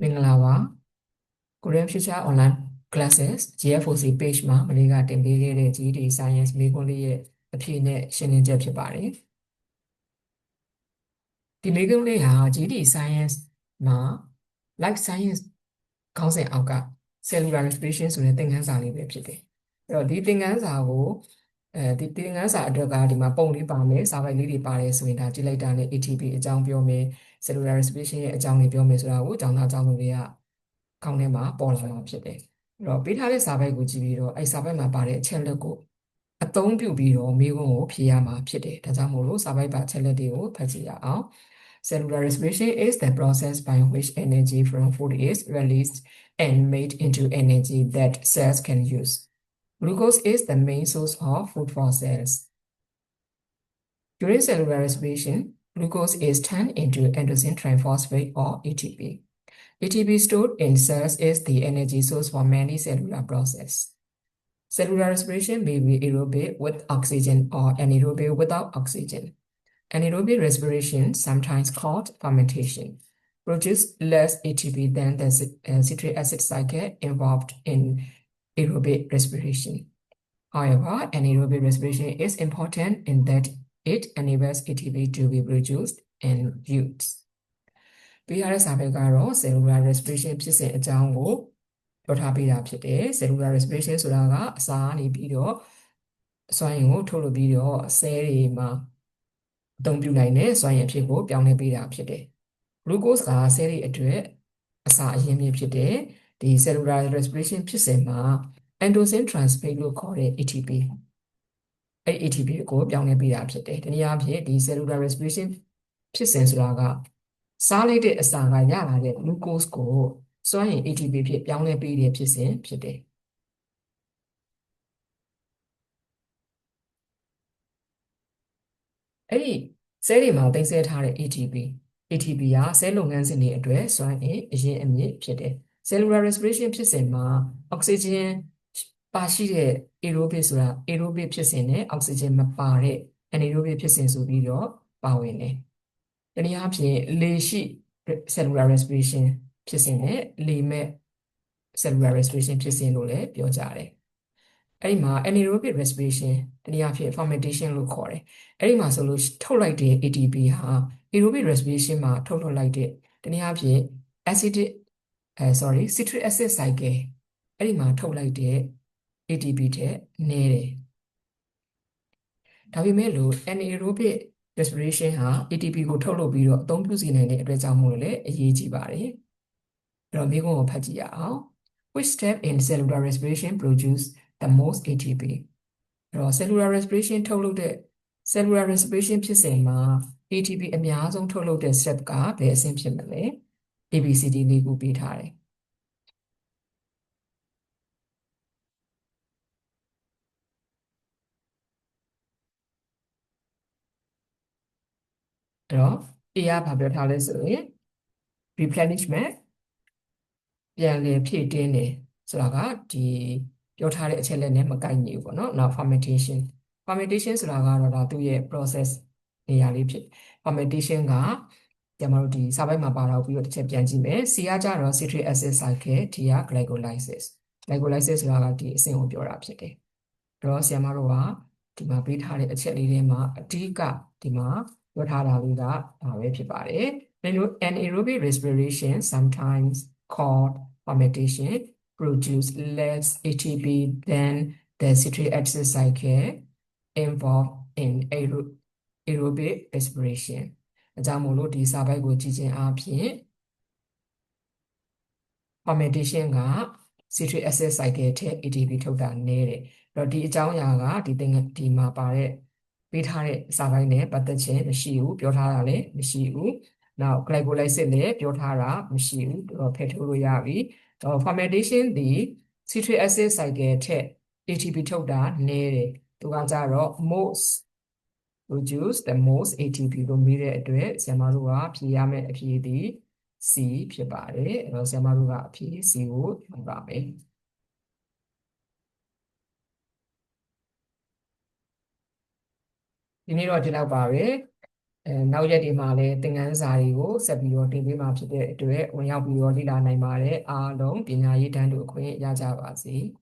မင်္ဂလာပါ Korean Future Online Classes GFOC page မှာမနေ့ကတင်ပေးခဲ့တဲ့ GD Science မေးခွန်းလေးရဲ့အဖြေနဲ့ရှင်းလင်းချက်ဖြစ်ပါတယ်ဒီမေးခွန်းလေးဟာ GD Science မှာ Life Science ခေါင်းစဉ်အောက်က Cellular Respiration ဆိုတဲ့သင်ခန်းစာလေးပဲဖြစ်တယ်အဲ့တော့ဒီသင်ခန်းစာကို အဲဒီသင်ခန်းစာအတွက်ကဒီမှာပုံလေးပါမယ်စာပိုက်လေးတွေပါတယ်ဆိုရင်ဒါကြည့်လိုက်တာနဲ့ ATP အကြောင်းပြောမယ် cellular respiration ရဲ့အကြောင်းတွေပြောမယ်ဆိုတာကိုကျောင်းသားကျောင်းသူတွေကခေါင်းထဲမှာပေါ်လာမှာဖြစ်တယ်အဲ့တော့ပေးထားတဲ့စာပိုက်ကိုကြည့်ပြီးတော့အဲ့စာပိုက်မှာပါတဲ့အချက်လက်ကိုအသုံးပြုပြီးတော့မိခွန်းကိုဖြေရမှာဖြစ်တယ်ဒါကြောင့်မို့လို့စာပိုက်ပါအချက်လက်တွေကိုဖတ်ကြည့်ရအောင် Cellular respiration is the process by which energy from food is released and made into energy that cells can use. Glucose is the main source of food for cells. During cellular respiration, glucose is turned into endogen triphosphate or ATP. ATP stored in cells is the energy source for many cellular processes. Cellular respiration may be aerobic with oxygen or anaerobic without oxygen. Anaerobic respiration, sometimes called fermentation, produces less ATP than the uh, citric acid cycle involved in aerobic respiration. However, anaerobic respiration is important in that it enables ATP to be produced and used. ပေးရတဲ့စာပေကတော့ cellular respiration ဖြစ်စဉ်အကြောင်းကိုပြောထားပေးတာဖြစ်တယ် cellular respiration ဆိုတာကအစာကနေပြီးတော့အစွမ်းရည်ကိုထုတ်လုပ်ပြီးတော့ဆဲတွေမှာအသုံးပြုနိုင်တဲ့စွမ်းရည်အဖြစ်ကိုပြောင်းလဲပေးတာဖြစ်တယ် glucose ကဆဲတွေအတွက်အစာအရင်းမြစ်ဖြစ်တယ် ဒီ cellular respiration ဖြစ်စဉ်မှာ endogen transferase လို့ခေါ်တဲ့ ATP အဲ့ ATP ကိုပြောင်းလဲပေးတာဖြစ်တယ်။တနည်းအားဖြင့်ဒီ cellular respiration ဖြစ်စဉ်ဆိုတာကစားလိုက်တဲ့အစာကရလာတဲ့ glucose ကိုစွမ်းရည် ATP ဖြစ်ပြောင်းလဲပေးတဲ့ဖြစ်စဉ်ဖြစ်တယ်။အဲ့ဒီဆဲတွေမှာတင်ဆက်ထားတဲ့ ATP ATP ကဆဲလုပ်ငန်းစဉ်တွေအတွက်စွမ်းအင်အရင်အမြင့်ဖြစ်တယ်။ cellular respiration ဖြစ်စဉ်မှာ oxygen ပါရှိတဲ့ aerobic ဆိုတာ aerobic ဖြစ်စဉ်နဲ့ oxygen မပါတဲ့ anaerobic ဖြစ်စဉ်ဆိုပြီးတော့ပါဝင်တယ်။တနည်းအားဖြင့်လေရှိ cellular respiration ဖြစ်စဉ်နဲ့လေမဲ့ cellular respiration ဖြစ်စဉ်လို့လည်းပြောကြတယ်။အဲ့ဒီမှာ anaerobic respiration တနည်းအားဖြင့် fermentation လို့ခေါ်တယ်။အဲ့ဒီမှာဆိုလို့ထုတ်လိုက်တဲ့ ATP ဟာ aerobic respiration မှာထုတ်လွှတ်လိုက်တဲ့တနည်းအားဖြင့် acidic အဲ sorry citric acid cycle အဲ့ဒီမှာထုတ်လိုက်တဲ့ ATP ထက်နည်းတယ်ဒါပေမဲ့လို့ anaerobic respiration ဟာ ATP ကိုထုတ်လုပ်ပြီးတော့အသုံးပြုစီနိုင်တဲ့အတွက်ကြောင့်မို့လို့လည်းအရေးကြီးပါတယ်အဲ့တော့မိကုံကိုဖတ်ကြည့်ရအောင် which step in cellular respiration produce the most ATP အဲ့တော့ cellular respiration ထုတ်လုပ်တဲ့ cellular respiration ဖြစ်စဉ်မှာ ATP အများဆုံးထုတ်လုပ်တဲ့ step ကဘယ်အဆင့်ဖြစ်မလဲ ABCD လေးခုပေးထားတယ်အဲ့တော့ A ကဘာပြောထားလဲဆိုရင် replenishment ပြန်လည်ဖြည့်တင်းတယ်ဆိုတာကဒီပြောထားတဲ့အချက်လက်နဲ့မကိုက်ညီဘူးပေါ့နော်နောက် fermentation fermentation ဆိုတာကတော့ဒါသူ့ရဲ့ process နေရာလေးဖြစ် fermentation က ကျမတို့ဒီစာပိုက်မှာပါတော့ပြီးတော့တစ်ချက်ပြန်ကြည့်မယ် C ကကြတော့ citric acid cycle T က glycolysis glycolysis ဆိုတာကဒီအဆင့်ကိုပြောတာဖြစ်တယ်အဲ့တော့ဆရာမတို့ကဒီမှာပေးထားတဲ့အချက်လေးတွေမှာအဓိကဒီမှာပြောထားတာလေးကဒါပဲဖြစ်ပါတယ် anaerobic respiration sometimes called fermentation produce less ATP than the citric acid cycle involved in aerobic respiration အကြောင်းမို့လို့ဒီစာပိုက်ကိုကြည့်ခြင်းအပြင် fermentation က citric acid cycle ထက် ATP ထုတ်တာနည်းတယ်။အဲ့တော့ဒီအကြောင်းအရာကဒီသင်ဒီမှာပါတဲ့ပေးထားတဲ့စာပိုင်းနဲ့ပတ်သက်ခြင်းမရှိဘူးပြောထားတာလည်းမရှိဘူး။နောက် glycolysis လည်းပြောထားတာမရှိဘူး။တော့ဖယ်ထုတ်လို့ရပြီ။တော့ fermentation ဒီ citric acid cycle ထက် ATP ထုတ်တာနည်းတယ်။သူကကြတော့ most produce the most ATP လို့မေးတဲ့အတွက်ဆရာမတို့ကဖြေရမယ့်အဖြေသည် C ဖြစ်ပါတယ်အဲ့တော့ဆရာမတို့ကအဖြေ C ကိုယူပါမယ်ဒီနေ့တော့ဒီလောက်ပါပဲအဲနောက်ရက်ဒီမှာလည်းသင်ခန်းစာတွေကိုဆက်ပြီးတော့တင်ပေးမှာဖြစ်တဲ့အတွက်ဝင်ရောက်ပြီးတော့လေ့လာနိုင်ပါတယ်အားလုံးပညာရေးတန်းတူအခွင့်အရေးရကြပါစေ။